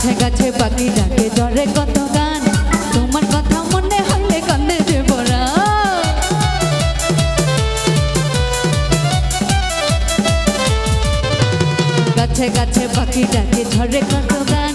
গাছে গাছে পাখি ডাকে, জ্বরে কত গান? তোমার কথা মনে হইলে কান্দে যে গাছে গাছে পাখি ডাকে ঝরে কত গান?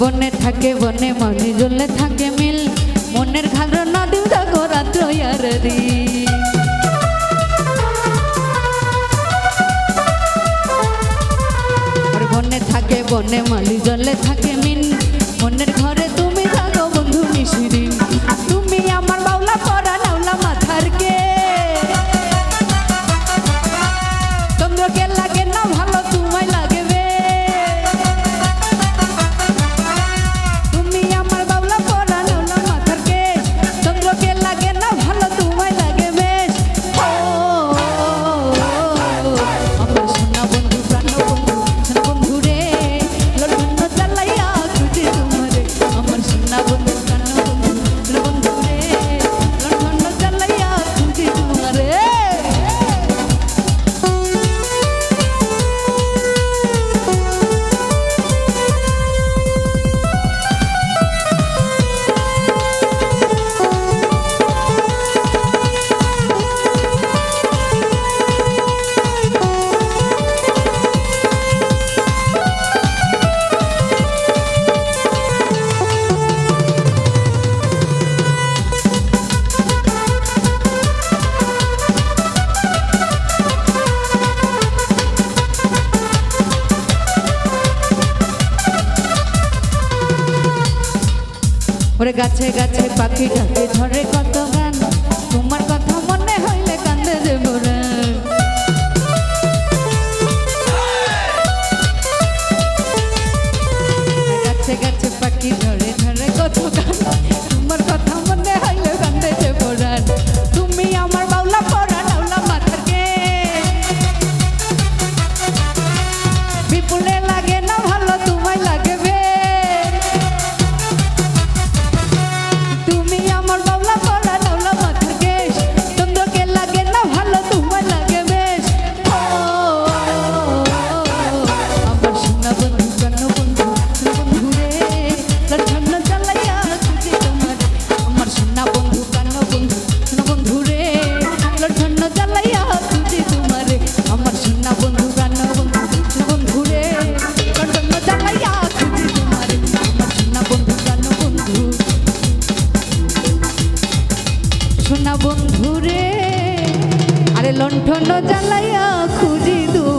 বনে থাকে, বনে মনে জ্বলে থাকে মিল। মনের ঘাল নদী থাকো বনে থাকে, বনে মালি জলে থাকে মিন মনের ঘর ওরে গাছে গাছে পাখি ডাকে ঝরে কত লণ্ঠনা বন্ধুরে আরে লণ্ঠন জ্বালাইয়া খুঁজি দূর।